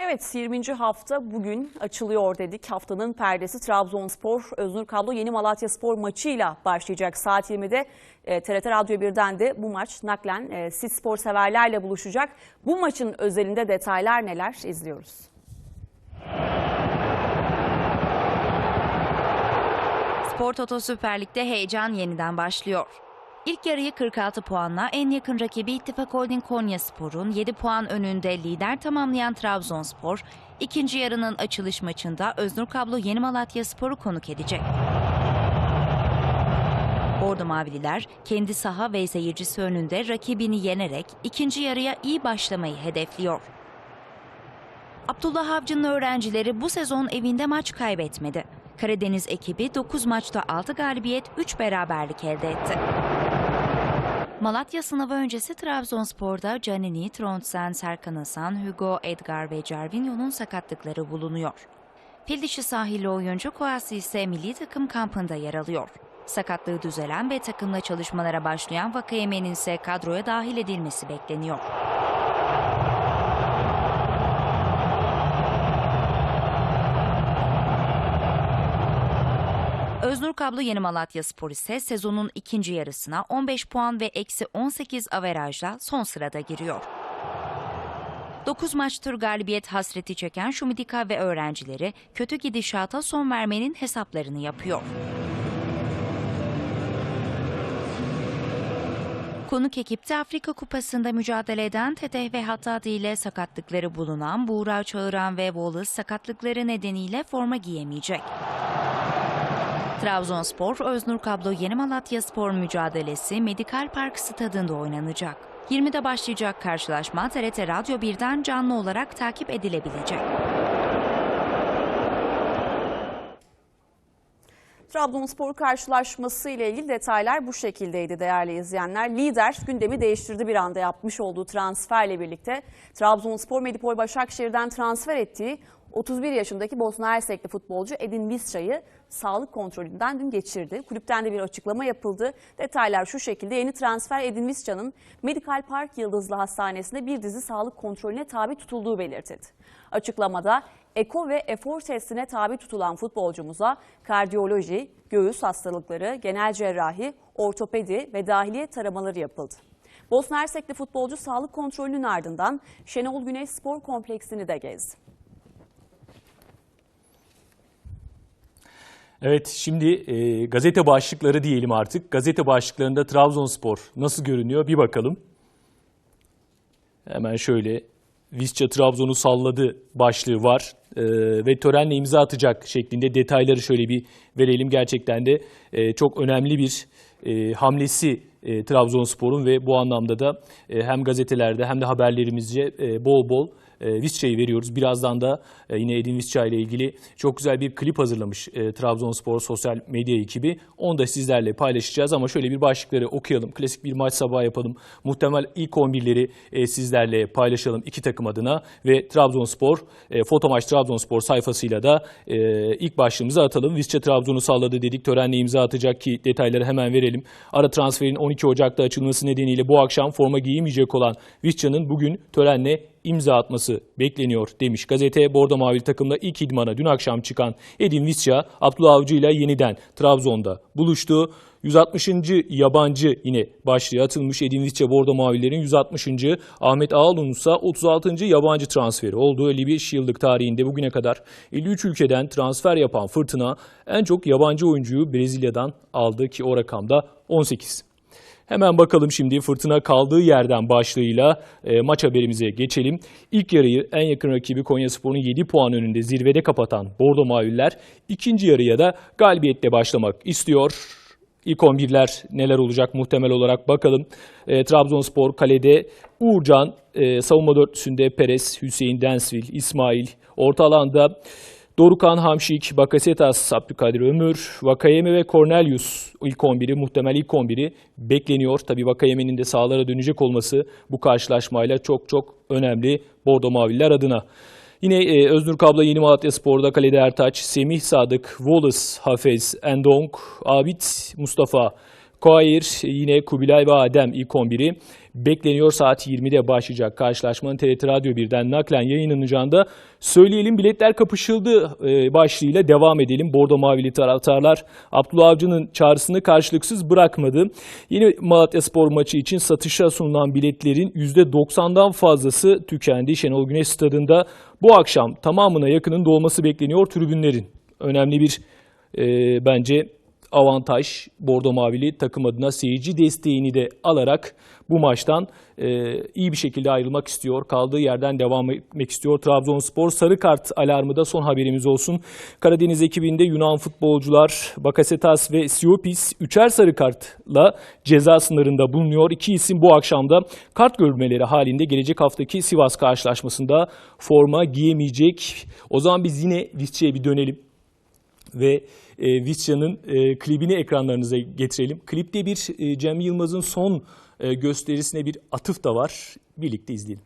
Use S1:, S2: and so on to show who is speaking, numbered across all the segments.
S1: Evet 20. hafta bugün açılıyor dedik. Haftanın perdesi Trabzonspor Öznur Kablo Yeni Malatya Spor maçıyla başlayacak saat 20'de. E, TRT Radyo 1'den de bu maç naklen e, Sit Spor severlerle buluşacak. Bu maçın özelinde detaylar neler izliyoruz.
S2: Spor Toto Süper Lig'de heyecan yeniden başlıyor. İlk yarıyı 46 puanla en yakın rakibi İttifak Holding Konya Spor'un 7 puan önünde lider tamamlayan Trabzonspor, ikinci yarının açılış maçında Öznur Kablo Yeni Malatya Spor'u konuk edecek. Bordo Mavililer kendi saha ve seyircisi önünde rakibini yenerek ikinci yarıya iyi başlamayı hedefliyor. Abdullah Avcı'nın öğrencileri bu sezon evinde maç kaybetmedi. Karadeniz ekibi 9 maçta 6 galibiyet, 3 beraberlik elde etti. Malatya sınavı öncesi Trabzonspor'da Canini, Trondsen, Serkan Hasan, Hugo, Edgar ve Cervinho'nun sakatlıkları bulunuyor. Fildişi sahilli oyuncu Koasi ise milli takım kampında yer alıyor. Sakatlığı düzelen ve takımla çalışmalara başlayan Vakayemen'in ise kadroya dahil edilmesi bekleniyor. Öznur Kablo Yeni Malatya Spor ise sezonun ikinci yarısına 15 puan ve eksi 18 averajla son sırada giriyor. 9 maçtır galibiyet hasreti çeken Şumidika ve öğrencileri kötü gidişata son vermenin hesaplarını yapıyor. Konuk ekipte Afrika Kupası'nda mücadele eden Teteh ve Hattadi ile sakatlıkları bulunan Buğra Çağıran ve Wallace sakatlıkları nedeniyle forma giyemeyecek. Trabzonspor, Öznur Kablo Yeni Malatya Spor mücadelesi Medikal Park stadında oynanacak. 20'de başlayacak karşılaşma TRT Radyo 1'den canlı olarak takip edilebilecek.
S1: Trabzonspor karşılaşması ile ilgili detaylar bu şekildeydi değerli izleyenler. Lider gündemi değiştirdi bir anda yapmış olduğu transferle birlikte. Trabzonspor Medipol Başakşehir'den transfer ettiği 31 yaşındaki Bosna Hersekli futbolcu Edin Visca'yı sağlık kontrolünden dün geçirdi. Kulüpten de bir açıklama yapıldı. Detaylar şu şekilde yeni transfer Edin Visca'nın Medical Park Yıldızlı Hastanesi'nde bir dizi sağlık kontrolüne tabi tutulduğu belirtildi. Açıklamada eko ve efor testine tabi tutulan futbolcumuza kardiyoloji, göğüs hastalıkları, genel cerrahi, ortopedi ve dahiliye taramaları yapıldı. Bosna Hersekli futbolcu sağlık kontrolünün ardından Şenol Güneş Spor Kompleksini de gezdi.
S3: Evet şimdi e, gazete başlıkları diyelim artık. Gazete başlıklarında Trabzonspor nasıl görünüyor bir bakalım. Hemen şöyle Visca Trabzon'u salladı başlığı var e, ve törenle imza atacak şeklinde detayları şöyle bir verelim. Gerçekten de e, çok önemli bir e, hamlesi e, Trabzonspor'un ve bu anlamda da e, hem gazetelerde hem de haberlerimizce e, bol bol e, Visca'yı veriyoruz. Birazdan da e, yine Edin Visca ile ilgili çok güzel bir klip hazırlamış e, Trabzonspor sosyal medya ekibi. Onu da sizlerle paylaşacağız ama şöyle bir başlıkları okuyalım. Klasik bir maç sabahı yapalım. Muhtemel ilk 11'leri e, sizlerle paylaşalım iki takım adına ve Trabzonspor e, Fotomaç Trabzonspor sayfasıyla da ilk başlığımızı atalım. Visca Trabzon'u salladı dedik. Törenle imza atacak ki detayları hemen verelim. Ara transferin 12 Ocak'ta açılması nedeniyle bu akşam forma giyemeyecek olan Visca'nın bugün törenle imza atması bekleniyor demiş. Gazete Bordo Mavili takımla ilk idmana dün akşam çıkan Edin Visca, Abdullah Avcı ile yeniden Trabzon'da buluştu. 160. yabancı yine başlığı atılmış Edin Visca Bordo Mavilerin 160. Ahmet Ağalun ise 36. yabancı transferi oldu. 55 yıllık tarihinde bugüne kadar 53 ülkeden transfer yapan Fırtına en çok yabancı oyuncuyu Brezilya'dan aldı ki o rakamda 18. Hemen bakalım şimdi fırtına kaldığı yerden başlığıyla e, maç haberimize geçelim. İlk yarıyı en yakın rakibi Konyaspor'un 7 puan önünde zirvede kapatan Bordo Maviller ikinci yarıya da galibiyetle başlamak istiyor. İlk 11'ler neler olacak muhtemel olarak bakalım. E, Trabzonspor kalede Uğurcan, e, savunma dörtlüsünde Perez, Hüseyin Densvil, İsmail, orta alanda Dorukan Hamşik, Bakasetas, Abdülkadir Ömür, Vakayeme ve Cornelius ilk 11'i muhtemel ilk 11'i bekleniyor. Tabii Vakayeme'nin de sahalara dönecek olması bu karşılaşmayla çok çok önemli Bordo Maviller adına. Yine e, Öznur Kabla Yeni Malatya Spor'da kalede Ertaç, Semih Sadık, Wallace, Hafez, Endong, Abid, Mustafa, Koayir, yine Kubilay ve Adem ilk 11'i bekleniyor. Saat 20'de başlayacak karşılaşmanın TRT Radyo 1'den naklen yayınlanacağında söyleyelim biletler kapışıldı e, başlığıyla devam edelim. Bordo Mavili taraftarlar Abdullah Avcı'nın çağrısını karşılıksız bırakmadı. Yeni Malatya Spor maçı için satışa sunulan biletlerin %90'dan fazlası tükendi. Şenol Güneş Stadı'nda bu akşam tamamına yakının dolması bekleniyor tribünlerin. Önemli bir e, bence avantaj Bordo Mavili takım adına seyirci desteğini de alarak bu maçtan e, iyi bir şekilde ayrılmak istiyor. Kaldığı yerden devam etmek istiyor. Trabzonspor sarı kart alarmı da son haberimiz olsun. Karadeniz ekibinde Yunan futbolcular Bakasetas ve Siopis üçer sarı kartla ceza sınırında bulunuyor. İki isim bu akşamda kart görmeleri halinde gelecek haftaki Sivas karşılaşmasında forma giyemeyecek. O zaman biz yine Visca'ya bir dönelim ve e, Visca'nın e, klibini ekranlarınıza getirelim. Klipte bir e, Cem Yılmaz'ın son e, gösterisine bir atıf da var. Birlikte izleyelim.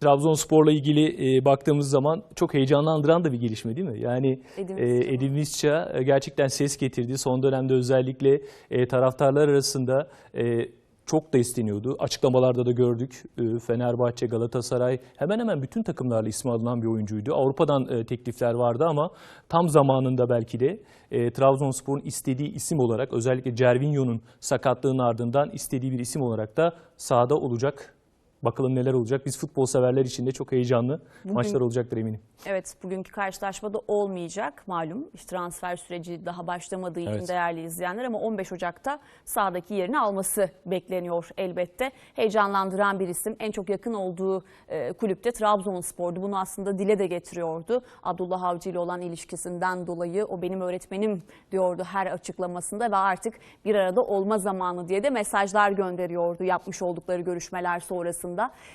S3: Trabzonspor'la ilgili e, baktığımız zaman çok heyecanlandıran da bir gelişme değil mi? Yani
S1: Edin
S3: e,
S1: Visca.
S3: Edin Visca e, gerçekten ses getirdi. Son dönemde özellikle e, taraftarlar arasında e, çok da isteniyordu. Açıklamalarda da gördük. E, Fenerbahçe, Galatasaray hemen hemen bütün takımlarla ismi alınan bir oyuncuydu. Avrupa'dan e, teklifler vardı ama tam zamanında belki de e, Trabzonspor'un istediği isim olarak özellikle Cervinho'nun sakatlığının ardından istediği bir isim olarak da sahada olacak. Bakalım neler olacak. Biz futbol severler için de çok heyecanlı
S1: Bugün-
S3: maçlar olacaktır eminim.
S1: Evet bugünkü karşılaşmada olmayacak malum. İşte transfer süreci daha başlamadığı için
S3: Evet.
S1: değerli izleyenler ama 15 Ocak'ta sahadaki yerini alması bekleniyor elbette. Heyecanlandıran bir isim. En çok yakın olduğu e, kulüpte Trabzonspor'du. Bunu aslında dile de getiriyordu. Abdullah Avcı ile olan ilişkisinden dolayı o benim öğretmenim diyordu her açıklamasında ve artık bir arada olma zamanı diye de mesajlar gönderiyordu yapmış oldukları görüşmeler sonrasında.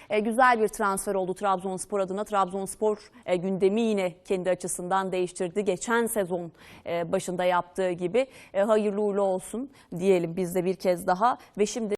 S1: E, güzel bir transfer oldu Trabzonspor adına. Trabzonspor e, gündemi yine kendi açısından değiştirdi. Geçen sezon e, başında yaptığı gibi E, hayırlı uğurlu olsun diyelim biz de bir kez daha ve şimdi